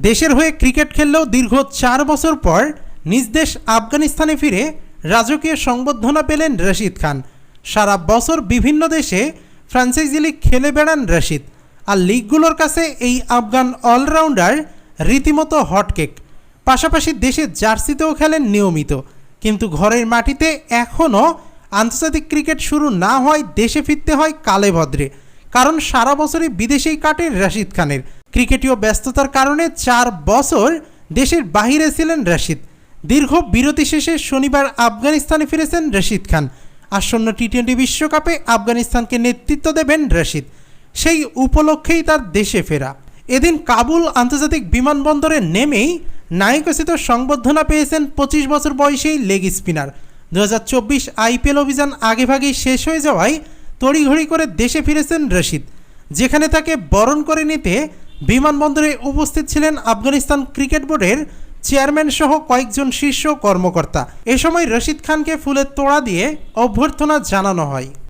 দেশের হয়ে ক্রিকেট খেললেও দীর্ঘ চার বছর পর নিজ দেশ আফগানিস্তানে ফিরে রাজকীয় সংবর্ধনা পেলেন রশিদ খান। সারা বছর বিভিন্ন দেশে ফ্র্যাঞ্চাইজি লিগ খেলে বেড়ান রশিদ আর লিগগুলোর কাছে এই আফগান অলরাউন্ডার রীতিমতো হটকেক। পাশাপাশি দেশের জার্সিতেও খেলেন নিয়মিত। কিন্তু ঘরের মাটিতে এখনও আন্তর্জাতিক ক্রিকেট শুরু না হয় দেশে ফিরতে হয় কালে ভদ্রে কারণ সারা বছরই বিদেশেই কাটে রাশিদ খানের। ক্রিকেটীয় ব্যস্ততার কারণে চার বছর দেশের বাহিরে ছিলেন রশিদ। দীর্ঘ বিরতি শেষে শনিবার আফগানিস্তানে ফিরেছেন রশিদ খান। আসন্ন টি টোয়েন্টি বিশ্বকাপে আফগানিস্তানকে নেতৃত্ব দেবেন রশিদ। সেই উপলক্ষেই তার দেশে ফেরা। এদিন কাবুল আন্তর্জাতিক বিমানবন্দরে নেমেই নায়কোচিত সংবর্ধনা পেয়েছেন পঁচিশ বছর বয়সী লেগ স্পিনার। দু হাজার চব্বিশ আইপিএল অভিযান আগেভাগেই শেষ হয়ে যাওয়ায় তড়িঘড়ি করে দেশে ফিরেছেন রশিদ। যেখানে তাকে বরণ করে নিতে বিমানবন্দরে উপস্থিত ছিলেন আফগানিস্তান ক্রিকেট বোর্ডের চেয়ারম্যান সহ কয়েকজন শীর্ষ কর্মকর্তা। এ সময় রশিদ খানকে ফুলের তোড়া দিয়ে অভ্যর্থনা জানানো হয়।